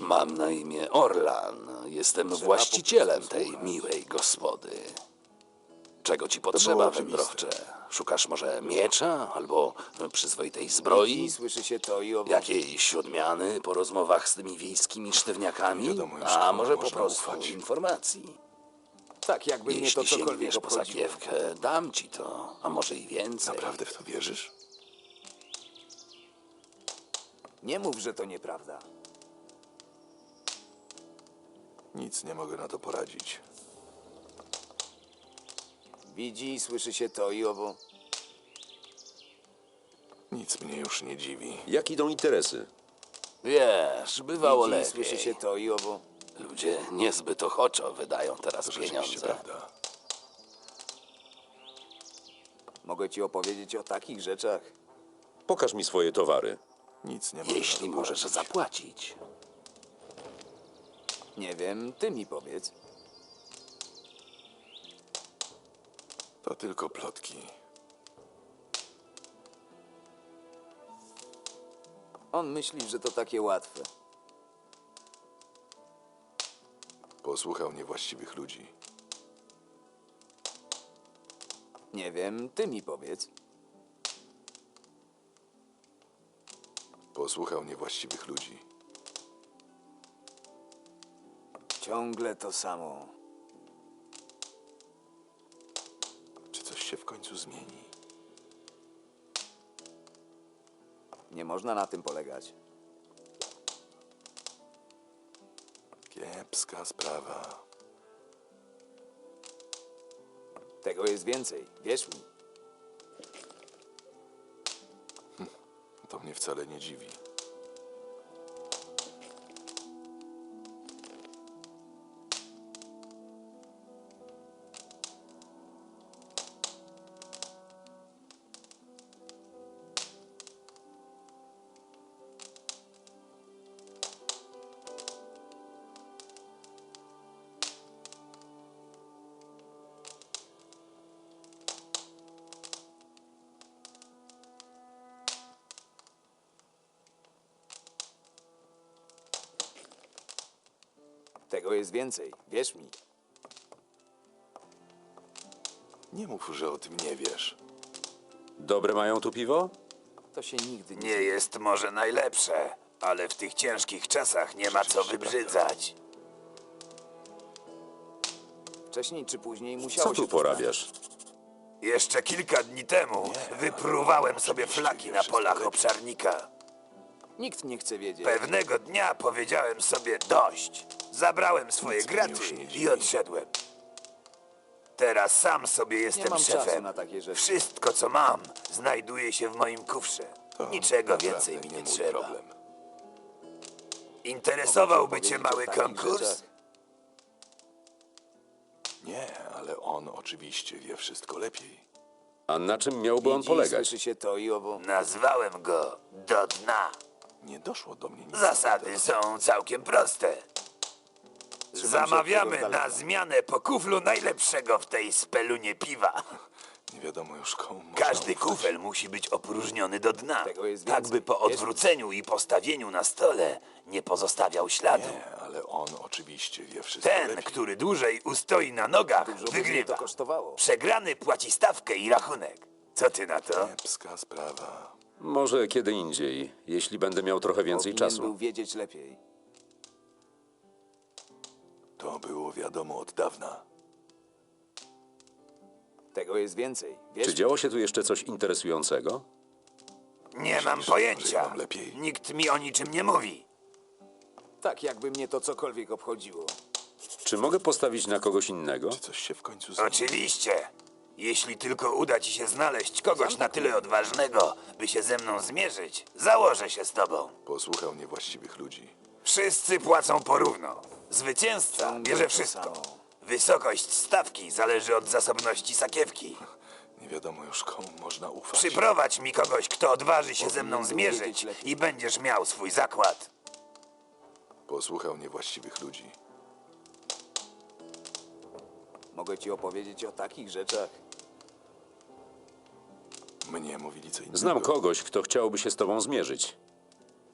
Mam na imię Orlan. Jestem właścicielem tej miłej gospody. Czego ci potrzeba, wędrowcze? Szukasz może miecza albo przyzwoitej zbroi? Słyszy się to i owo. Jakiejś odmiany po rozmowach z tymi wiejskimi sztywniakami? A może po prostu informacji? Tak, jakby mnie to Jeśli cokolwiek sięgniesz po obchodziło. sakiewkę, dam ci to, a może i więcej. Naprawdę w to wierzysz? Nie mów, że to nieprawda. Nic nie mogę na to poradzić. Widzi i słyszy się to i owo. Nic mnie już nie dziwi. Jak idą interesy? Wiesz, bywało Widzi i lepiej. słyszy się to i owo. Ludzie niezbyt ochoczo wydają teraz To rzeczywiście pieniądze. prawda. Mogę ci opowiedzieć o takich rzeczach. Pokaż mi swoje towary. Nic nie mogę Jeśli to możesz poradzić. zapłacić. Nie wiem, ty mi powiedz. To tylko plotki. On myśli, że to takie łatwe. Posłuchał niewłaściwych ludzi. Nie wiem, ty mi powiedz. Posłuchał niewłaściwych ludzi. Ciągle to samo. Czy coś się w końcu zmieni? Nie można na tym polegać. Kiepska sprawa. Tego jest więcej, wierz mi. To mnie wcale nie dziwi. Tego jest więcej, wierz mi. Nie mów, że o tym nie wiesz. Dobre mają tu piwo? To się nigdy nie... Nie jest może najlepsze, ale w tych ciężkich czasach nie ma co wybrzydzać. Wcześniej czy później musiało Co się tu to porabiasz? Jeszcze kilka dni temu wypruwałem sobie flaki na polach obszarnika. stać. Nikt nie chce wiedzieć. Pewnego dnia powiedziałem sobie dość. Zabrałem swoje graty nie i odszedłem. Teraz sam sobie jestem mam czasu szefem. na takie rzeczy. Wszystko, co mam, znajduje się w moim kufrze. To Niczego naprawdę więcej mi nie mój trzeba. problem. Interesowałby cię Powiedzieć o mały takich konkurs? rzeczach. Nie, ale on oczywiście wie wszystko lepiej. A na czym miałby on Widzi polegać? słyszy się to i owo. Nazwałem go do dna. Nie doszło do mnie nic. Zasady są całkiem proste. Zamawiamy na zmianę po kuflu najlepszego w tej spelunie piwa. Nie wiadomo już komu można Każdy ufać. kufel musi być opróżniony do dna, Tego jest tak więcej. by po odwróceniu i postawieniu na stole nie pozostawiał śladu. Nie, ale on oczywiście wie wszystko Ten, lepiej. który dłużej ustoi na nogach, Dużo mnie wygrywa. to kosztowało. Przegrany płaci stawkę i rachunek. Co ty na to? Kiepska sprawa. Może kiedy indziej, jeśli będę miał trochę więcej Powinien czasu. był wiedzieć lepiej. To było wiadomo od dawna. Tego jest więcej, wierz Czy działo się tu jeszcze coś interesującego? Nie mam pojęcia. lepiej? Nikt mi o niczym nie mówi. Tak, jakby mnie to cokolwiek obchodziło. Czy mogę postawić na kogoś innego? Czy coś się w końcu zmieni? Oczywiście. Jeśli tylko uda ci się znaleźć kogoś na tyle odważnego, by się ze mną zmierzyć, założę się z tobą. Posłuchał niewłaściwych ludzi. Wszyscy płacą porówno. Zwycięzca bierze wszystko. Wysokość stawki zależy od zasobności sakiewki. Nie wiadomo już komu można ufać. Przyprowadź mi kogoś, kto odważy się ze mną zmierzyć i będziesz miał swój zakład. Posłuchał niewłaściwych ludzi. Mogę ci opowiedzieć o takich rzeczach. Mnie mówili co innego. Znam kogoś, kto chciałby się z tobą zmierzyć.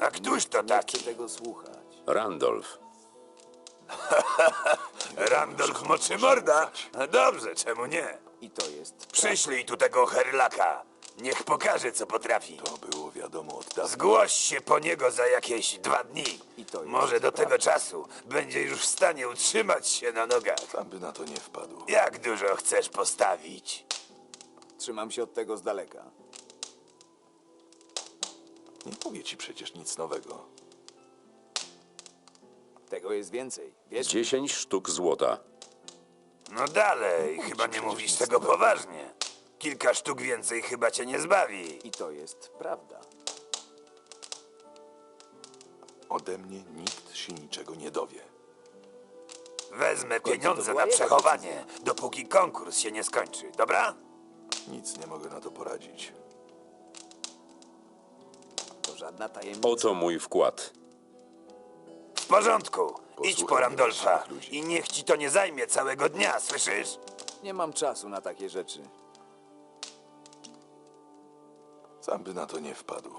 A któż to Nie taki? chcę tego słuchać. Randolph. Randolph Moczymorda? Dobrze, czemu nie? I to jest... Przyślij tu tego herlaka. Niech pokaże, co potrafi. To było wiadomo od dawna. Zgłoś się po niego za jakieś dwa dni. I to jest Może do tego prawda. czasu będzie już w stanie utrzymać się na nogach. Sam by na to nie wpadł. Jak dużo chcesz postawić? Trzymam się od tego z daleka. Nie mówię ci przecież nic nowego. Tego jest więcej. Wiesz, 10 sztuk złota. No dalej, chyba nie mówisz tego poważnie. Kilka sztuk więcej chyba cię nie zbawi. i to jest prawda. Ode mnie nikt się niczego nie dowie. Wezmę końcu to pieniądze była na jego przechowanie, dopóki konkurs się nie skończy, dobra? Nic nie mogę na to poradzić. Żadna tajemnica. Oto mój wkład. W porządku. Idź po Randolfa i niech ci to nie zajmie całego dnia, słyszysz? Nie mam czasu na takie rzeczy. Sam by na to nie wpadł.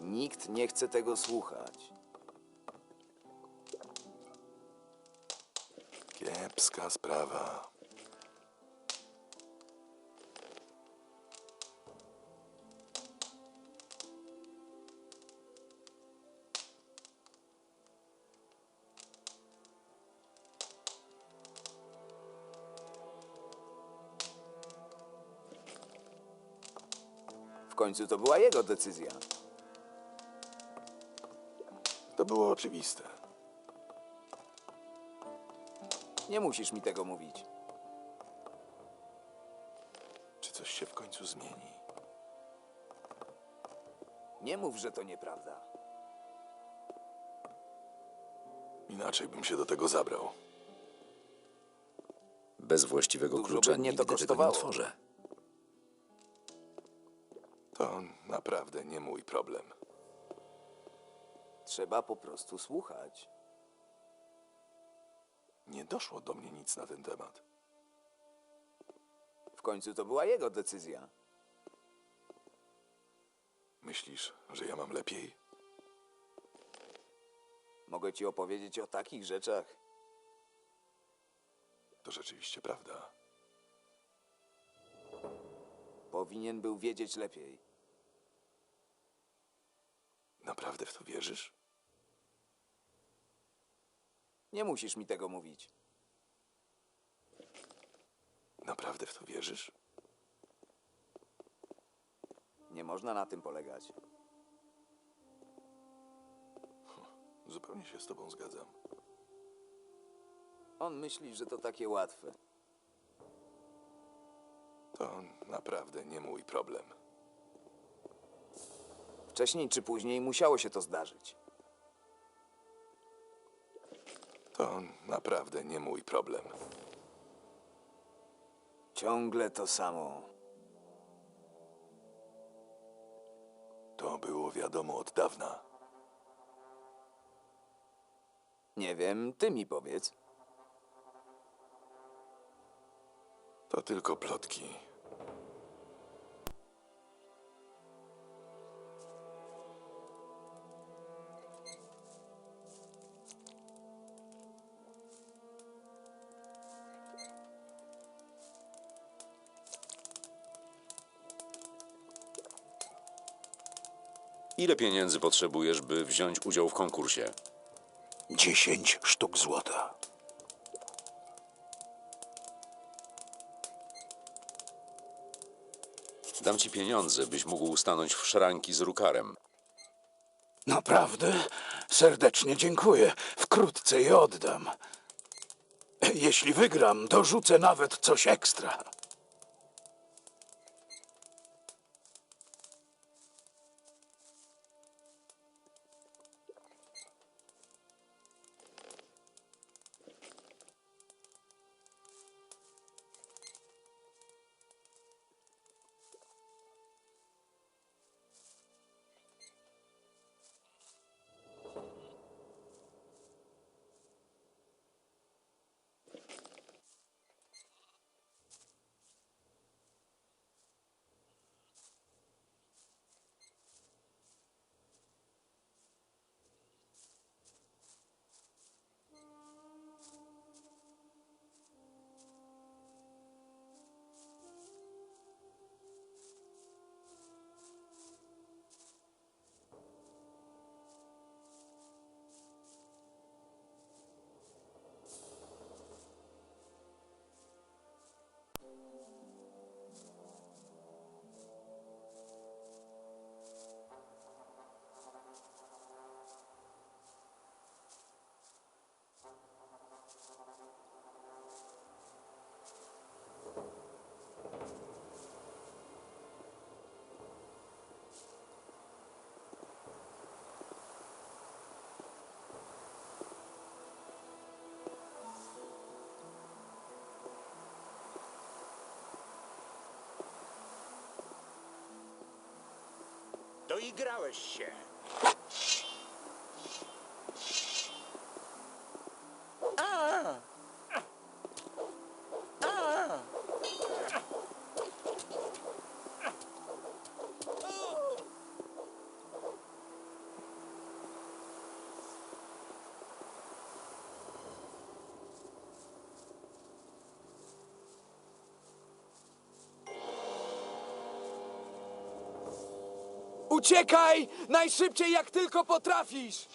Nikt nie chce tego słuchać. Kiepska sprawa. Końcu to była jego decyzja. To było oczywiste. Nie musisz mi tego mówić. Czy coś się w końcu zmieni? Nie mów, że to nieprawda. Inaczej bym się do tego zabrał. Bez właściwego Dużo klucza by mnie to nigdy tego nie kosztowało. otworzę. To naprawdę nie mój problem. Trzeba po prostu słuchać. Nie doszło do mnie nic na ten temat. W końcu to była jego decyzja. Myślisz, że ja mam lepiej? Mogę ci opowiedzieć o takich rzeczach. To rzeczywiście prawda. Powinien był wiedzieć lepiej. Naprawdę w to wierzysz? Nie musisz mi tego mówić. Naprawdę w to wierzysz? Nie można na tym polegać. Zupełnie się z tobą zgadzam. On myśli, że to takie łatwe. To naprawdę nie mój problem. Wcześniej czy później musiało się to zdarzyć. To naprawdę nie mój problem. Ciągle to samo. To było wiadomo od dawna. Nie wiem, ty mi powiedz. To tylko plotki. Ile pieniędzy potrzebujesz, by wziąć udział w konkursie? Dziesięć sztuk złota. Dam ci pieniądze, byś mógł stanąć w szranki z rukarem. Naprawdę? Serdecznie dziękuję. Wkrótce je oddam. Jeśli wygram, dorzucę nawet coś ekstra. Doigrałeś się. Uciekaj! Najszybciej jak tylko potrafisz!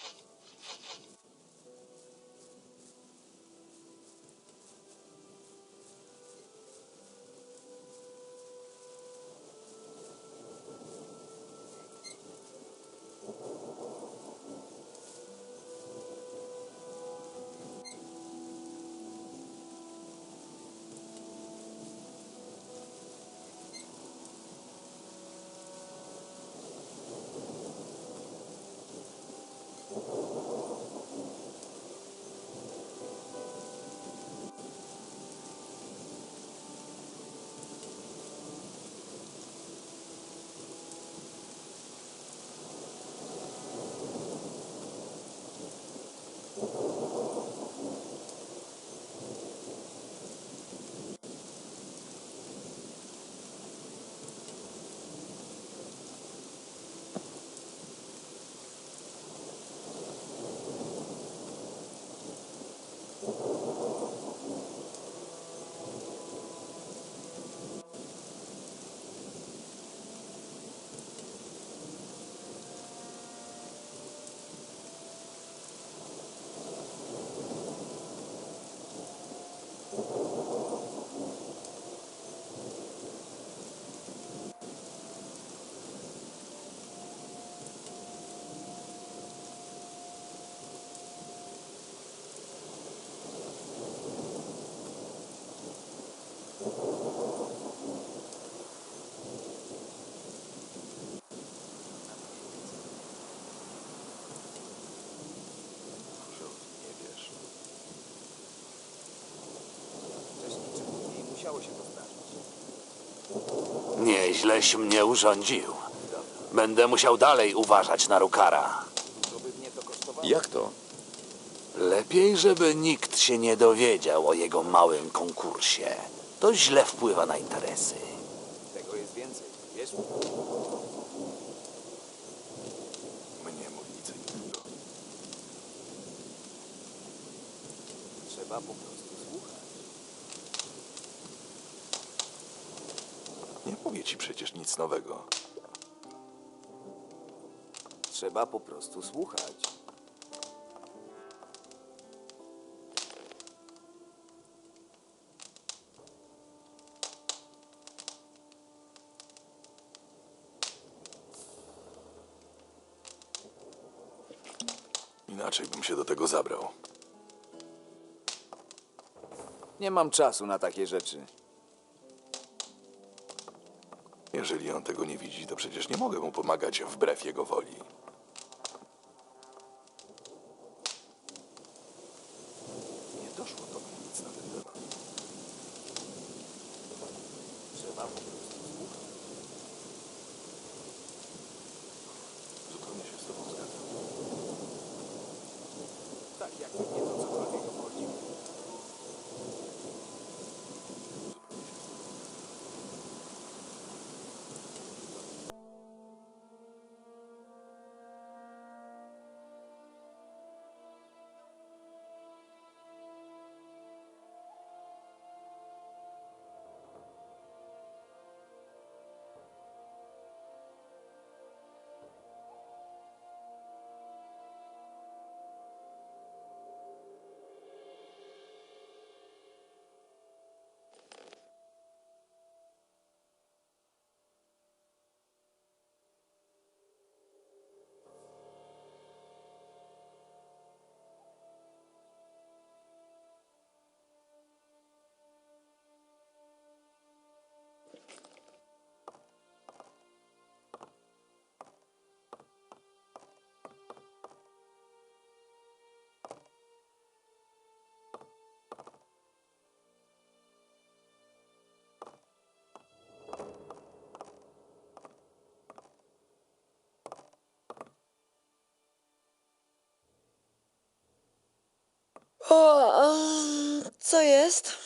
Nieźleś mnie urządził. Będę musiał dalej uważać na Rukara. Jak to? Lepiej, żeby nikt się nie dowiedział o jego małym konkursie. To źle wpływa na interesy. Tego jest więcej, wiesz? Mnie mów nic innego. Trzeba po prostu słuchać. Nie mówię ci przecież nic nowego. Trzeba po prostu słuchać. Inaczej bym się do tego zabrał. Nie mam czasu na takie rzeczy. Jeżeli on tego nie widzi, to przecież nie mogę mu pomagać wbrew jego woli. O, co jest?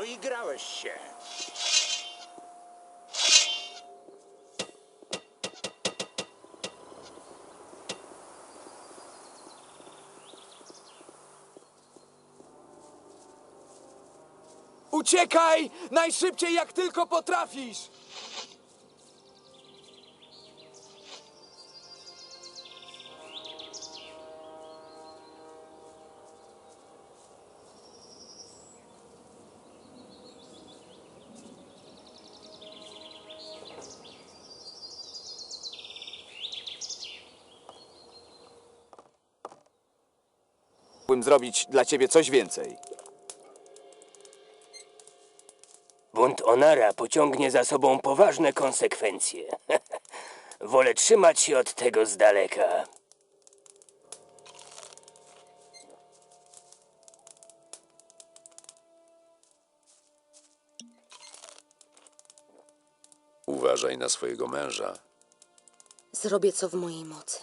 Doigrałeś się. Uciekaj! Najszybciej jak tylko potrafisz! Mógłbym zrobić dla ciebie coś więcej. Bunt Onara pociągnie za sobą poważne konsekwencje. Wolę trzymać się od tego z daleka. Uważaj na swojego męża. Zrobię co w mojej mocy.